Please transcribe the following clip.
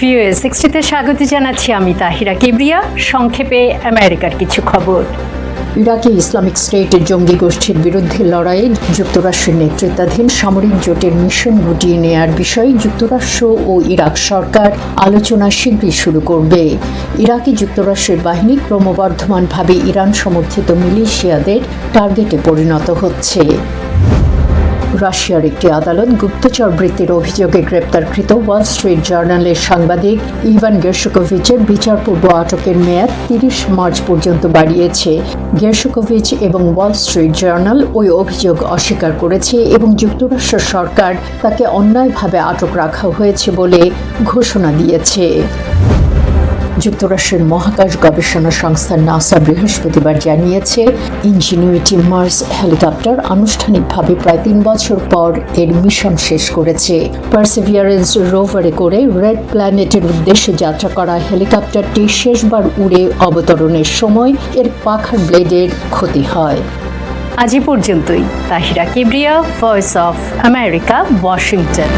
ভিও সিক্সটিতে স্বাগত জানাচ্ছি আমি তাহিরা কিবরিয়া। সংক্ষেপে আমেরিকার কিছু খবর। ইরাকে ইসলামিক স্টেটের জঙ্গি গোষ্ঠীর বিরুদ্ধে লড়াইয়ে যুক্তরাষ্ট্রের নেতৃত্বাধীন সামরিক জোটের মিশন গুটিয়ে নেয়ার বিষয়ে যুক্তরাষ্ট্র ও ইরাক সরকার আলোচনা শীঘ্রই শুরু করবে। ইরাকে যুক্তরাষ্ট্রের বাহিনী ক্রমবর্ধমানভাবে ইরান সমর্থিত মিলিশিয়াদের টার্গেটে পরিণত হচ্ছে। রাশিয়ার একটি আদালত গুপ্তচর বৃত্তির অভিযোগে গ্রেপ্তারকৃত ওয়াল স্ট্রিট জার্নালের সাংবাদিক ইভান গেরশুকোভিচের বিচারপূর্ব আটকের মেয়াদ তিরিশ মার্চ পর্যন্ত বাড়িয়েছে। গেরশুকোভিচ এবং ওয়াল স্ট্রিট জার্নাল ওই অভিযোগ অস্বীকার করেছে এবং যুক্তরাষ্ট্র সরকার তাকে অন্যায়ভাবে আটক রাখা হয়েছে বলে ঘোষণা দিয়েছে। যুক্তরাষ্ট্রের মহাকাশ গবেষণা সংস্থা নাসা বৃহস্পতিবার জানিয়েছে ইঞ্জিনিউইটি মার্স হেলিকপ্টার আনুষ্ঠানিকভাবে প্রায় তিন বছর পর এর মিশন শেষ করেছে। পার্সিভিয়ারেন্স রোভারে করে রেড প্ল্যানেটের উদ্দেশ্যে যাত্রা করা হেলিকপ্টারটি শেষবার উড়ে অবতরণের সময় এর পাখার ব্লেডের ক্ষতি হয়। আজ পর্যন্তই। Tahira Kibria voice of America Washington